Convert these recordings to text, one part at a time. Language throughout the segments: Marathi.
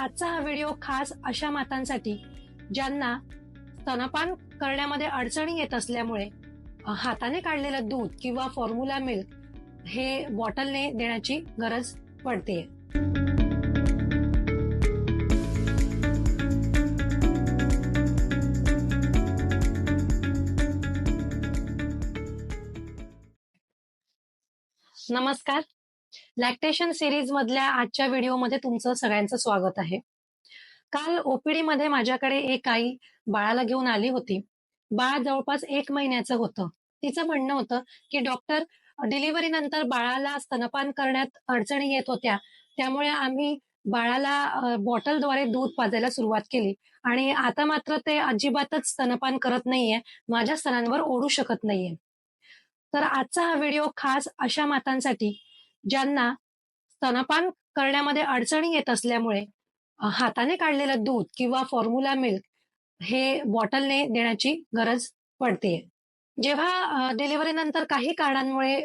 आजचा हा व्हिडिओ खास अशा मातांसाठी ज्यांना स्तनपान करण्यामध्ये अडचणी येत असल्यामुळे हाताने काढलेलं दूध किंवा फॉर्म्युला मिल्क हे बॉटलने देण्याची गरज पडते. नमस्कार. लॅक्टेशन सिरीज मधल्या आजच्या व्हिडिओमध्ये तुमचं सगळ्यांचं स्वागत आहे. काल ओपीडी मध्ये माझ्याकडे एक आई बाळाला घेऊन आली होती. बाळ जवळपास एक महिन्याचं होतं. तिचं म्हणणं होतं की डॉक्टर डिलिव्हरी नंतर बाळाला स्तनपान करण्यात अडचणी येत होत्या. त्यामुळे आम्ही बाळाला बॉटलद्वारे दूध पाजायला सुरुवात केली. आणि आता मात्र ते अजिबातच स्तनपान करत नाहीये. माझ्या स्तनांवर ओढू शकत नाहीये. तर आजचा हा व्हिडिओ खास अशा मातांसाठी ज्यांना स्तनपान करण्यामध्ये अडचणी येत असल्यामुळे हाताने काढलेलं दूध किंवा फॉर्म्युला मिल्क हे बॉटलने देण्याची गरज पडते जेव्हा डिलिव्हरी नंतर काही कारणांमुळे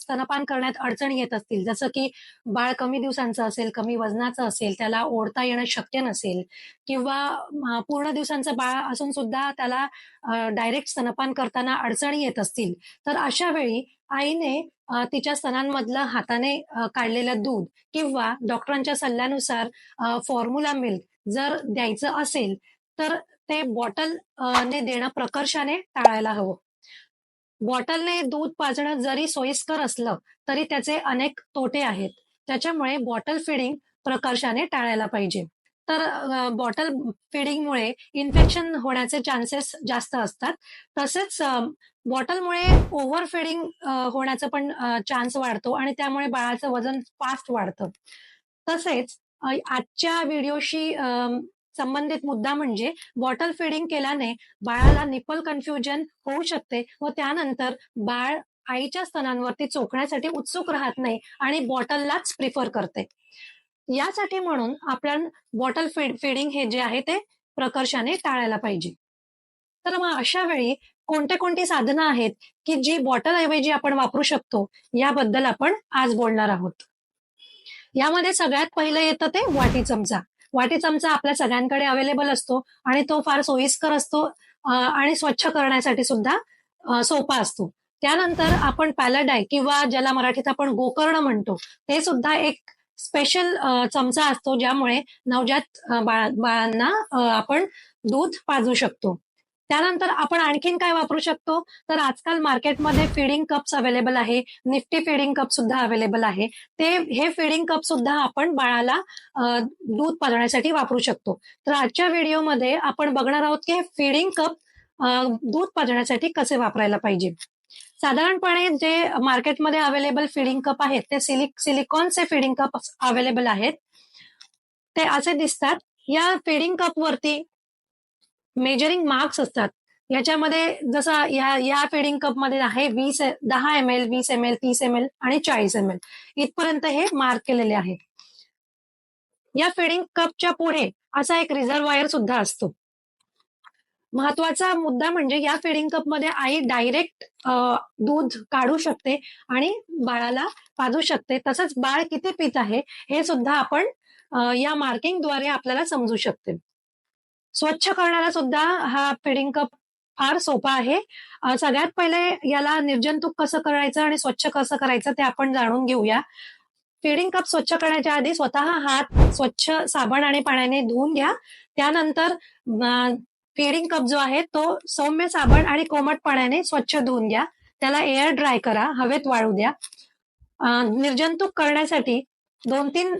स्तनपान करण्यात अडचणी येत असतील जसं की बाळ कमी दिवसांचं असेल कमी वजनाचं असेल त्याला ओढता येणं शक्य नसेल किंवा पूर्ण दिवसांचं बाळ असून सुद्धा त्याला डायरेक्ट स्तनपान करताना अडचणी येत असतील तर अशा वेळी आईने तिच्या स्तनांमधलं हाताने काढलेलं दूध किंवा डॉक्टरांच्या सल्ल्यानुसार फॉर्म्युला मिल्क जर द्यायचं असेल तर ते बॉटल ने देणं प्रकर्षाने टाळायला हवं. बॉटलने दूध पाजणं जरी सोयीस्कर असलं तरी त्याचे अनेक तोटे आहेत. त्याच्यामुळे बॉटल फिडिंग प्रकर्षाने टाळायला पाहिजे. तर बॉटल फिडिंगमुळे इन्फेक्शन होण्याचे चान्सेस जास्त असतात. तसेच बॉटलमुळे ओव्हर फिडिंग होण्याचा पण चान्स वाढतो आणि त्यामुळे बाळाचं वजन फास्ट वाढतं. तसेच आजच्या व्हिडिओशी संबंधित मुद्दा म्हणजे बॉटल फिडिंग केल्याने बाळाला निपल कन्फ्युजन होऊ शकते व त्यानंतर बाळ आईच्या स्तनांवरती चोखण्यासाठी उत्सुक राहत नाही आणि बॉटललाच प्रिफर करते. यासाठी म्हणून आपण बॉटल फीड फीडिंग हे जे आहे ते प्रकर्षाने टाळायला पाहिजे. तर मग अशा वेळी कोणते कोणती साधनं आहेत की जी बॉटल ऐवजी आपण वापरू शकतो याबद्दल आपण आज बोलणार आहोत. यामध्ये सगळ्यात पहिलं येतं ते वाटी चमचा. वाटी चमचा आपल्या सगळ्यांकडे अवेलेबल असतो आणि तो फार सोयीस्कर असतो आणि स्वच्छ करण्यासाठी सुद्धा सोपा असतो. त्यानंतर आपण पॅलाडाय किंवा ज्याला मराठीत आपण गोकर्ण म्हणतो ते सुद्धा एक स्पेशल चमचा असतो ज्यामुळे नवजात बाळांना आपण दूध पाजू शकतो. त्यानंतर आपण आणखीन काय वापरू शकतो? तर आजकाल मार्केटमध्ये फिडिंग कप्स अवेलेबल आहे. निफ्टी फिडिंग कप सुद्धा अवेलेबल आहे. ते हे फिडिंग कप सुद्धा आपण बाळाला दूध पाजण्यासाठी वापरू शकतो. तर आजच्या व्हिडिओमध्ये आपण बघणार आहोत की हे फिडिंग कप दूध पाजण्यासाठी कसे वापरायला पाहिजे. साधारणपणे जे मार्केटमध्ये अवेलेबल फिडिंग कप आहेत ते सिलिक सिलिकॉनचे फिडिंग कप अवेलेबल आहेत. ते असे दिसतात. या फिडिंग कप वरती मेजरिंग मार्क्स असतात. याच्यामध्ये जसा या या फिडिंग कपमध्ये आहे वीस दहा एम एल वीस एम एल तीस एम एल आणि चाळीस एम एल. इथपर्यंत हे मार्क केलेले आहे. या फिडिंग कपच्या पुढे असा एक रिझर्वायर सुद्धा असतो. महत्त्वाचा मुद्दा म्हणजे या फिडिंग कपमध्ये आई डायरेक्ट दूध काढू शकते आणि बाळाला पाजू शकते. तसंच बाळ किती पित आहे हे सुद्धा आपण या मार्किंगद्वारे आपल्याला समजू शकते. स्वच्छ करणारा सुद्धा हा फिडिंग कप फार सोपा आहे. सगळ्यात पहिले याला निर्जंतुक कसं करायचं आणि स्वच्छ कसं करायचं ते आपण जाणून घेऊया. फिडिंग कप स्वच्छ करण्याच्या आधी स्वतः हात स्वच्छ साबण आणि पाण्याने धुवून घ्या. त्यानंतर फिडिंग कप जो आहे तो सौम्य साबण आणि कोमट पाण्याने स्वच्छ धुवून घ्या. त्याला एअर ड्राय करा हवेत वाळू द्या. निर्जंतुक करण्यासाठी दोन तीन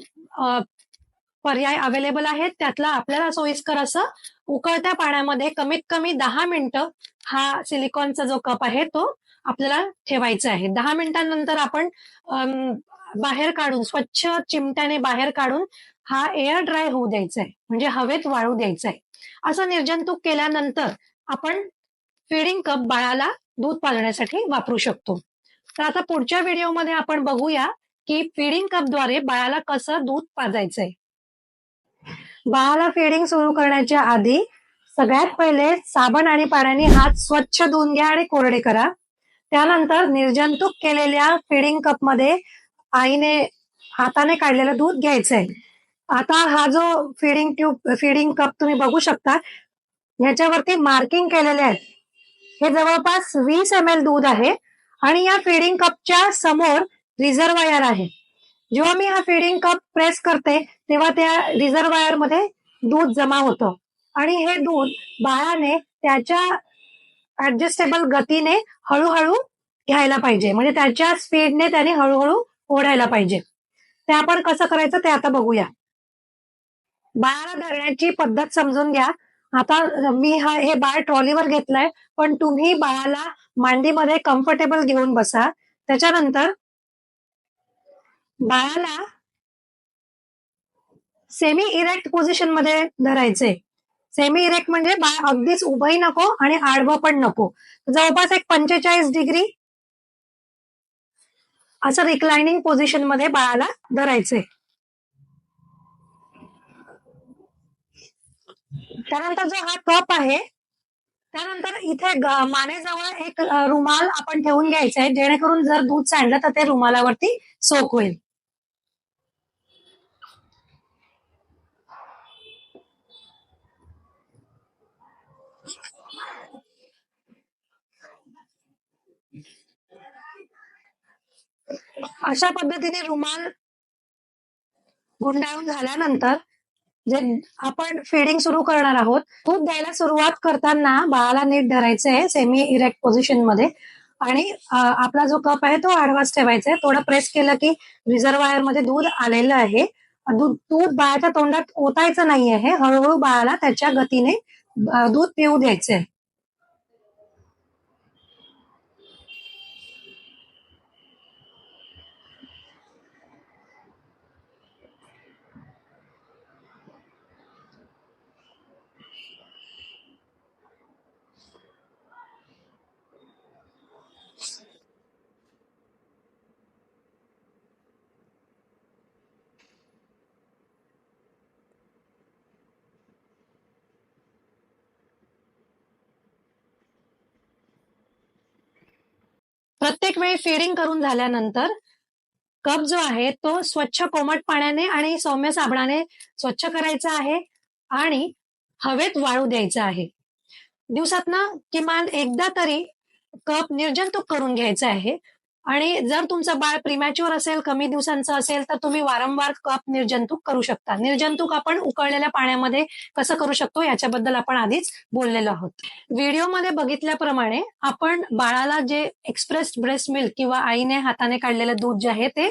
पर्याय अवेलेबल आहेत. त्यातला आपल्याला सोयीस्कर असं उकळत्या पाण्यामध्ये कमीत कमी दहा मिनिटं हा सिलिकॉनचा जो कप आहे तो आपल्याला ठेवायचा आहे. दहा मिनिटांनंतर आपण बाहेर काढून स्वच्छ चिमट्याने बाहेर काढून हा एअर ड्राय होऊ द्यायचा आहे म्हणजे हवेत वाळू द्यायचा आहे असं निर्जंतुक केल्यानंतर आपण फिडिंग कप बाळाला दूध पाजण्यासाठी वापरू शकतो. तर आता पुढच्या व्हिडिओमध्ये आपण बघूया की फीडिंग कपद्वारे बाळाला कसं दूध पाजायचंय. बाळाला फीडिंग सुरू करण्याच्या आधी सगळ्यात पहिले साबण आणि पाण्याने हात स्वच्छ धुवून घ्या आणि कोरडे करा. त्यानंतर निर्जंतुक केलेल्या फिडिंग कपमध्ये आईने हाताने काढलेलं दूध घ्यायचंय. आता हा जो फिडिंग ट्यूब फिडिंग कप तुम्ही बघू शकता ह्याच्यावरती मार्किंग केलेले आहेत. हे जवळपास वीस एम एल दूध आहे आणि या फिडिंग कपच्या समोर रिझर्वायर आहे. जेव्हा मी हा फिडिंग कप प्रेस करते तेव्हा त्या रिझर्वायरमध्ये दूध जमा होतं. आणि हे दूध बाळाने त्याच्या ऍडजस्टेबल गतीने हळूहळू घ्यायला पाहिजे. म्हणजे त्याच्या स्पीडने त्याने हळूहळू ओढायला पाहिजे. ते आपण कसं करायचं ते आता बघूया. बाळाला धरण्याची पद्धत समजून घ्या. आता मी हा हे बाळ ट्रॉलीवर घेतलंय पण तुम्ही बाळाला मांडीमध्ये कम्फर्टेबल घेऊन बसा. त्याच्यानंतर बाळाला सेमी इरेक्ट पोझिशनमध्ये धरायचे. सेमी इरेक्ट म्हणजे बाळ अगदीच उभंही नको आणि आडवं पण नको. जवळपास एक पंचेचाळीस डिग्री असं रिक्लायनिंग पोझिशनमध्ये बाळाला धरायचंय. त्यानंतर जो हा कप आहे त्यानंतर इथे मानेजवळ एक रुमाल आपण ठेवून घ्यायचा आहे जेणेकरून जर दूध सांडलं तर ते रुमालावरती सोक होईल अशा पद्धतीने रुमाल गुंडाळून झाल्यानंतर जे आपण फीडिंग सुरू करणार आहोत दूध द्यायला सुरुवात करताना बाळाला नीट धरायचं आहे सेमी इरेक्ट पोझिशनमध्ये. आणि आपला जो कप आहे तो आडवाच ठेवायचा आहे. थोडं प्रेस केलं की रिझर्वायरमध्ये दूध आलेलं आहे. दूध दूध बाळाच्या तोंडात ओतायचं नाही आहे हळूहळू बाळाला त्याच्या गतीने दूध पिऊ द्यायचे प्रत्येक वेळी फेरिंग करून झाल्यानंतर कप जो आहे तो स्वच्छ कोमट पाण्याने आणि सौम्य साबणाने स्वच्छ करायचा आहे आणि हवेत वाळू द्यायचा आहे. दिवसातनं किमान एकदा तरी कप निर्जंतुक करून घ्यायचा आहे. आणि जर तुमचं बाळ प्रिमॅच्युअर असेल कमी दिवसांचं असेल तर तुम्ही वारंवार कप निर्जंतुक करू शकता. निर्जंतुक आपण उकळलेल्या पाण्यामध्ये कसं करू शकतो याच्याबद्दल आपण आधीच बोललेलो आहोत. व्हिडिओमध्ये बघितल्याप्रमाणे आपण बाळाला जे एक्सप्रेस ब्रेस्ट मिल्क किंवा आईने हाताने काढलेलं दूध जे आहे ते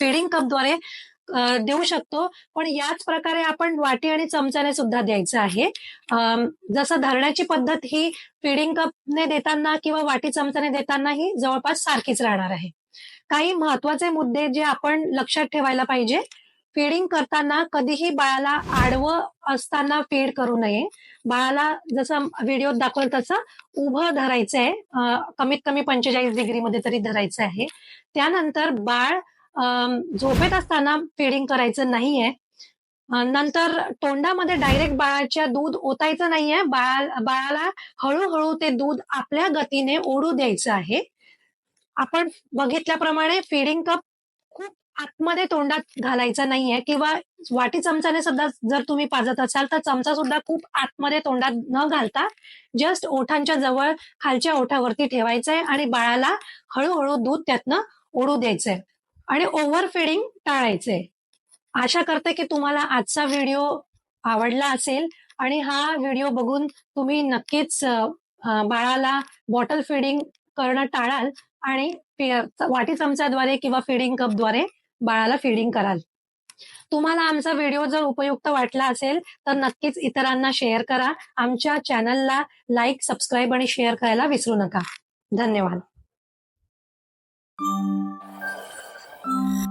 फिडिंग कपद्वारे देऊ शकतो. पण याच प्रकारे आपण वाटी आणि चमच्याने सुद्धा द्यायचं आहे. जसं धरण्याची पद्धत ही फिडिंग कपने देताना किंवा वाटी चमच्याने देताना ही जवळपास सारखीच राहणार आहे. काही महत्त्वाचे मुद्दे जे आपण लक्षात ठेवायला पाहिजे. फीडिंग करताना कधीही बाळाला आडवं असताना फीड करू नये. बाळाला जसं व्हिडिओत दाखवलं तसं उभं धरायचं आहे कमीत कमी पंचेचाळीस डिग्रीमध्ये तरी धरायचं आहे. त्यानंतर बाळ झोपेत असताना फिडिंग करायचं नाहीये. नंतर तोंडामध्ये डायरेक्ट बाळाच्या दूध ओतायचं नाहीये. बाळा बाळाला हळूहळू ते दूध आपल्या गतीने ओढू द्यायचं आहे. आपण बघितल्याप्रमाणे फिडिंग कप खूप आतमध्ये तोंडात घालायचा नाहीये किंवा वाटी चमच्याने सुद्धा जर तुम्ही पाजत असाल तर चमचा सुद्धा खूप आतमध्ये तोंडात न घालता जस्ट ओठांच्या जवळ खालच्या ओठावरती ठेवायचंय आणि बाळाला हळूहळू दूध त्यातनं ओढू द्यायचंय. आणि ओव्हर फिडिंग टाळायचंय. आशा करते की तुम्हाला आजचा व्हिडिओ आवडला असेल आणि हा व्हिडिओ बघून तुम्ही नक्कीच बाळाला बॉटल फिडिंग करणं टाळाल आणि वाटी चमच्याद्वारे किंवा फिडिंग कपद्वारे बाळाला फिडिंग कराल. तुम्हाला आमचा व्हिडिओ जर उपयुक्त वाटला असेल तर नक्कीच इतरांना शेअर करा. आमच्या चॅनलला लाईक सबस्क्राईब आणि शेअर करायला विसरू नका. धन्यवाद. Bye.